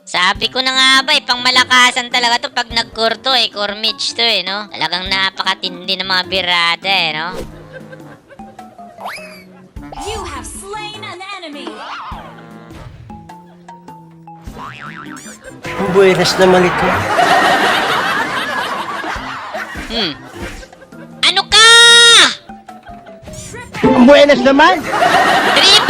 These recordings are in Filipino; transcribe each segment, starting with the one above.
Sabi ko na nga ba, eh, pang malakasan talaga to pag nag-core to eh. Mage to eh, no? Talagang napakatindi ng mga birada eh, no? You have slain an enemy. Ang buwenas naman ito. Hmm. Ano ka? Ang buwenas naman! Triple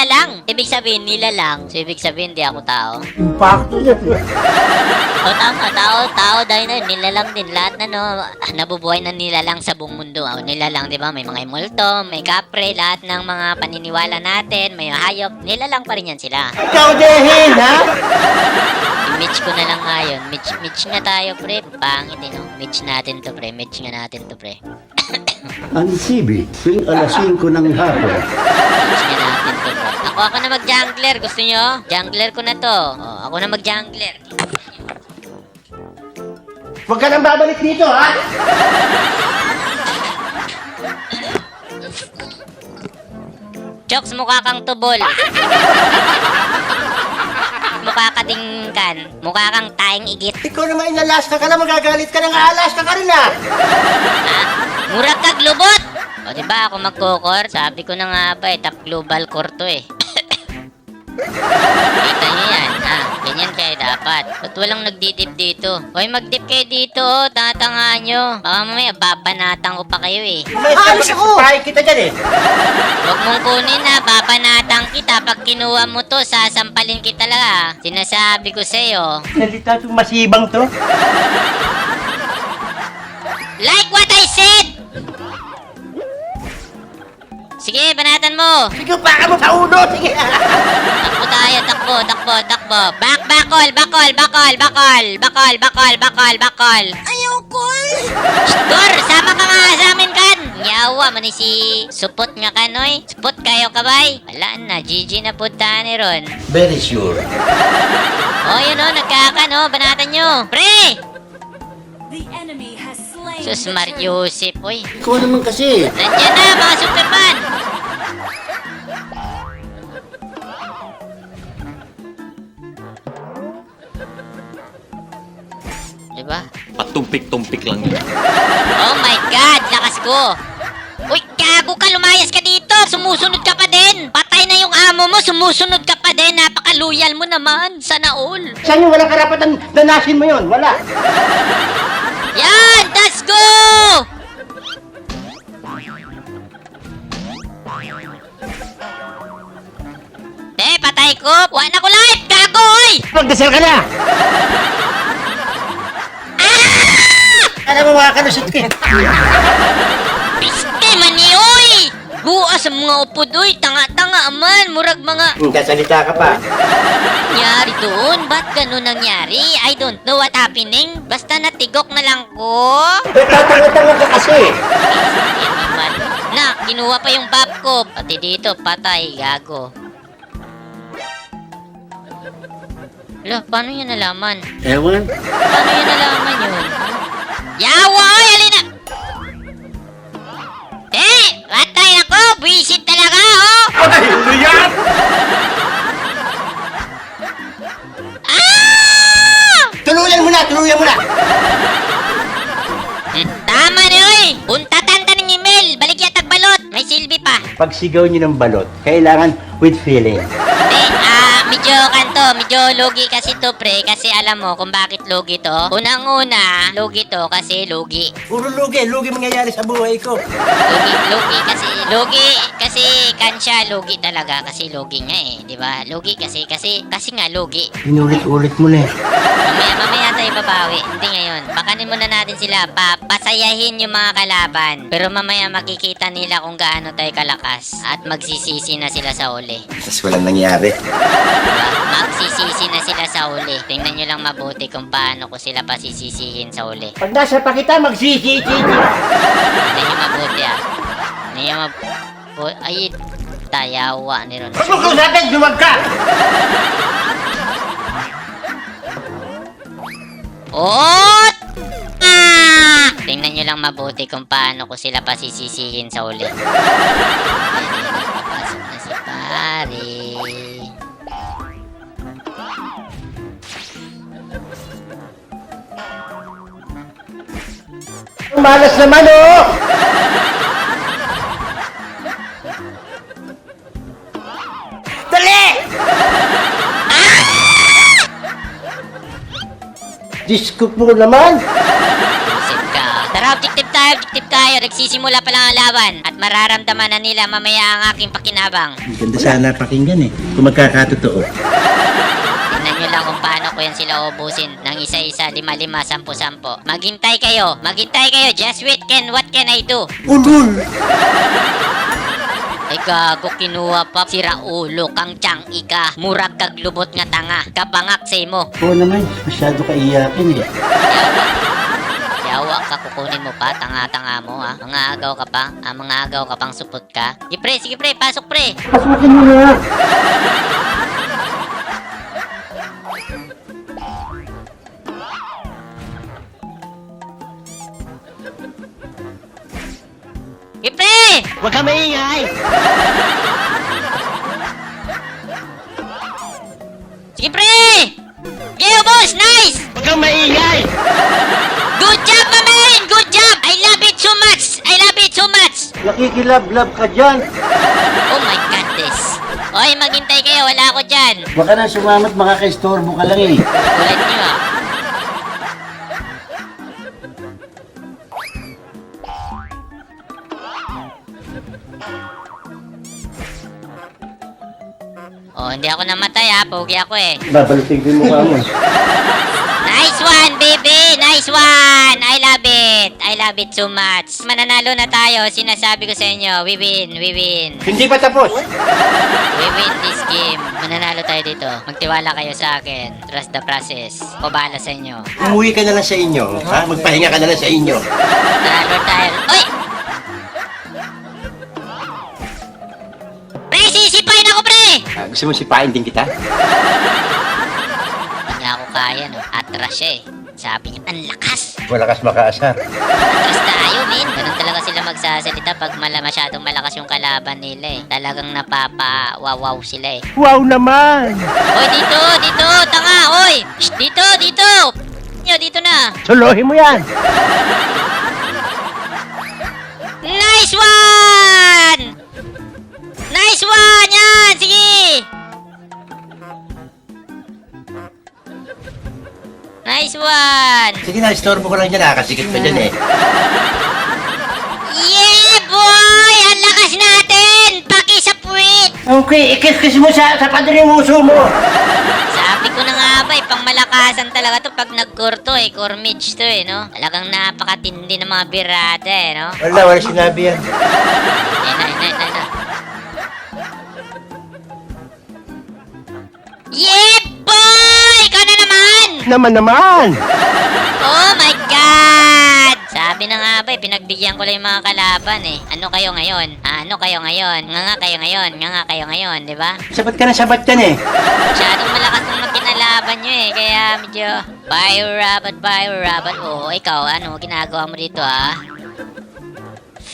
Nilala, nilalang. Ibig sabihin, nilalang. So, ibig sabihin, di ako tao. Impacto niya. O, tama, tao, tao dahil na, nilalang din. Lahat na, no, nabubuhay na nilalang sa buong mundo. O, nilalang, di ba? May mga multo, may kapre, lahat ng mga paniniwala natin, may hayop, nilalang pa rin yan sila. Ikaw dehin, ha? I-mitch ko na lang ngayon. Mitch, mitch nga tayo, pre. Pangit, eh, no? Mitch natin to, pre. Mitch nga natin to, pre. Ang TV, tuwing alas 5 ng hapon. Pre. Ako, ako na mag-jungler. Gusto nyo? Jungler ko na to. O, ako na mag-jungler. Huwag ka nang babalik dito, ha? Jokes, mukha kang tubol. mukha ka dingkan. Mukha kang taing igit. Ikaw naman inalaska ka na, magagalit ka na nga alaska ka rin, ha? Murag kag lubot! O diba ako magkokor? Sabi ko na nga ba eh, top global core to eh. Kita niyo yan, ha? Ganyan kayo dapat. Ba't walang nagdidip dito? Hoy, magdip kayo dito, oh. Tatanga nyo. Baka mamaya, babanatan ko pa kayo eh. May Alis ako! Pahay kita dyan, eh. Huwag mong kunin na, babanatan kita. Pag kinuha mo to, sasampalin kita lang ha. Sinasabi ko sa'yo. Salita itong masibang to. Like what Sige, banatan mo! Sige, baka mo sa uno, sige. Takbo tayo, takbo, takbo, takbo. Back, bakol, bakol, bakol, bakol, bakol, bakol, bakol, bakol. Ayaw ko! Stor, sama ka nga sa amin kan. Yawa, man si supot nga kanoy. Supot kayo kabay. Wala na, GG na punta ni Ron. Very sure. Oh, yun o, nagkakan o, banatan nyo. Pre! The enemy has slain Sus, Mario Joseph, oy. Ikaw naman kasi. Nandiyan na, mga Superman! Patumpik-tumpik lang yun. Oh my God! Lakas ko! Uy, gago ka! Lumayas ka dito! Sumusunod ka pa din! Patay na yung amo mo! Sumusunod ka pa din! Napaka-loyal mo naman! Sana all! Saan yung walang karapatan danasin mo yun? Wala. Yan! Let's go! Eh, patay ko! Wala ko life! Gago, oy! Magdasal ka na! Alam mo mga kanusot ka. Piste man ni, oy! Buas ang mga upod, oy! Tanga-tanga man! Murag mga... Kasalita ka pa. nangyari doon? Ba't ganun nangyari? I don't know what happening. Basta natigok na lang ko. Tatanga-tanga ka kasi. Yan. Na, kinuha pa yung bab ko. Pati dito, patay, gago. Ala, paano yun nalaman? Ewan. Paano yun nalaman silbi pa. Pag sigaw niyo ng balot, kailangan with feeling. Ah, medyo kanto, medyo logi kasi to, pre. Kasi alam mo kung bakit logi to. Unang-una, logi to kasi logi. Puro lugi, lugi mangyayari sa buhay ko. Logi, logi kasi, logi kasi kansya, logi talaga kasi logi nga eh, di ba? Logi kasi, kasi, kasi nga logi. Inulit-ulit mo na eh. Mamaya, mamaya tayo babawi. Hindi ngayon. Bakanin muna natin sila. Pa, pasayahin yung mga kalaban. Pero mamaya makikita nila kung gaano tayo kalakas. At magsisisi na sila sa uli. Tapos walang nangyari. Magsisisi na sila sa uli. Tingnan nyo lang mabuti kung paano ko sila pasisisihin sa uli. Pag nasa pa kita, magsisi-sisi. Tingnan nyo mabuti ah. Tingnan nyo mabuti. Ay, tayawa ni Ron. Huwag mo kausapin, ka! Oh! Ah! Tingnan nyo lang mabuti kung paano ko sila pasisisihin sa uli. Papasok na si pare. Malas naman, oh! Diyos ko po naman! Isip ka. Tara, objective tayo, objective tayo. Nagsisimula pa lang ang laban. At mararamdaman na nila mamaya ang aking pakinabang. Ang ganda sana pakinggan eh, kung magkakatotoo. Tingnan nyo lang kung paano ko yan sila ubusin ng isa-isa, lima-lima, sampu-sampu. Maghintay kayo, maghintay kayo. Just wait, Ken, what can I do? Ulul! Ay gago, kinuha pa. Sira ulo, kang tiyang ika. Murag kag lubot nga tanga. Kapangak sa mo. Oo naman, masyado ka iyakin eh. Yawa ka, kukunin mo pa. Tanga-tanga mo, ha? Mga agaw ka pa. Ah, mga agaw ka pang supot ka. Sige, pre, sige, pre. Pasok, pre. Pasukin mo na! Huwag ka maingay! Sige, pre! Yo, boss! Nice! Huwag kang maingay! Good job, my man! Good job! I love it so much! I love it so much! Nakikilab-lab ka dyan! Oh my goodness! Oy, maghintay kayo. Wala ako dyan. Baka na sumamat, makaka-istorbo ka lang eh. Kulit nyo, ah. Hindi ako namatay ha. Pogi ako eh. Babalitin ko yung mukha mo. Nice one, baby! Nice one! I love it! I love it so much. Mananalo na tayo. Sinasabi ko sa inyo, we win, we win. Hindi pa tapos! We win this game. Mananalo tayo dito. Magtiwala kayo sa akin. Trust the process. Pabala sa inyo. Umuwi ka na lang sa inyo, ha? Magpahinga ka na lang sa inyo. Mananalo tayo. Uy! Ah, gusto mo sipain din kita? Hindi niya ako kaya, no? Atras siya eh. Sabi niya, ang lakas! Walakas makaasar. Atras tayo, men! Ganun talaga sila magsasalita pag mala masyadong malakas yung kalaban nila eh. Talagang napapa-wow sila eh. Wow naman! Hoy, dito! Dito! Tanga! Hoy! Shh, dito! Dito! Nyo, dito na! Solohin mo yan! Nice one! Nice one! Yan! Sige! Nice one! Sige na, istorbo ko lang dyan, nakasikit pa dyan eh. Yeah, boy! Ang lakas natin! Paki sa puwit! Okay, ikis-kis mo sa, sa padre muso mo! Sabi ko na nga ba, eh, pang malakasan talaga to pag nag-core to eh. Core mage to eh, no? Talagang napakatindi ng mga birada eh, no? Wala, wala sinabi yan. Ayun na, ayun na, ayun na. Yeah, naman! Naman! Oh my God! Sabi na nga ba, eh, pinagbigyan ko lang yung mga kalaban eh. Ano kayo ngayon? Ah, ano kayo ngayon? Nga nga kayo ngayon? Nga nga kayo ngayon, di ba? Sabat ka na sabat yan eh. Masyadong malakas ng mga kinalaban nyo eh. Kaya medyo fire rabbit, fire rabbit. Oo, ikaw, ano, ginagawa mo dito ah?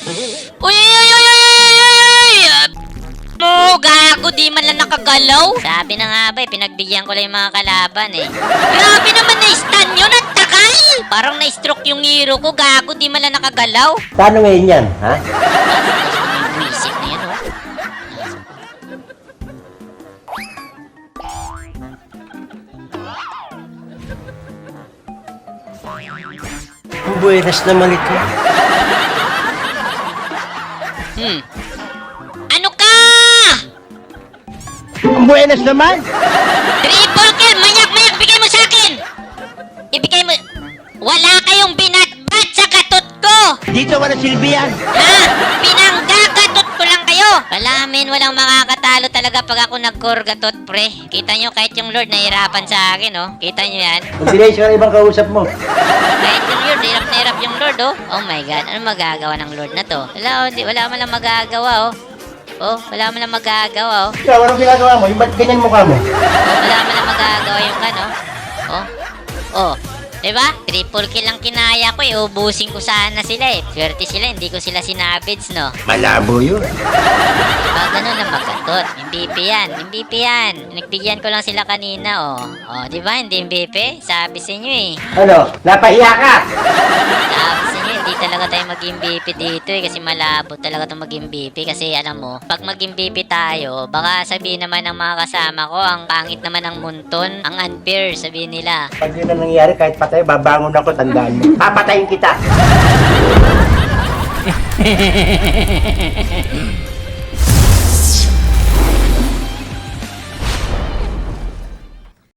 Uy, uy, uy, uy, uy, uy, uy, uy! Mo, gago, di man lang nakagalaw. Sabi na nga ba, eh, pinagbigyan ko lang yung mga kalaban eh. Grabe naman na-stun yun, ang tagal! Parang na-stroke yung hero ko, gago, di man lang nakagalaw. Paano ngayon yan, ha? Visit na yan, oh. Buenas naman ito. Ang buenas naman! Triple kill! Mayak, mayak! Bigay mo sa akin! Ibigay mo... Wala kayong binatbat sa katot ko! Dito wala silbihan! Ha? Pinanggagatot ko lang kayo! Wala, men. Walang makakatalo talaga pag ako nag-gorgatot, pre. Kita nyo, kahit yung Lord nahirapan sa akin, oh. Kita nyo yan? Magbigay siya ng ibang kausap mo. Kahit yung Lord, hirap na hirap yung Lord, oh. Oh my God, ano magagawa ng Lord na to? Wala, oh, di, wala man lang magagawa, oh. Oh, wala man lang magagawa, oh. Ikaw, anong ginagawa mo? Yung ba't ganyan mukha mo? Oh, wala man lang magagawa yung ano. Oh. Oh. Diba? Triple kill lang kinaya ko eh, ubusin ko sana sila eh. Swerte sila, hindi ko sila sinabits, no? Malabo yun. Ah, ganun ang magatot. MVP yan, MVP yan. Nagbigyan ko lang sila kanina, oh. Oh, di ba? Hindi MVP? Sabi sa inyo eh. Ano? Napahiya ka! Sabi sa inyo, hindi talaga tayo mag-MVP dito eh. Kasi malabo talaga itong mag-MVP. Kasi alam mo, pag mag-MVP tayo, baka sabihin naman ng mga kasama ko, ang pangit naman ng munton, ang unfair, sabihin nila. Pag yun ang nangyari, kahit patay, babangon ako, tandaan mo. Papatayin kita!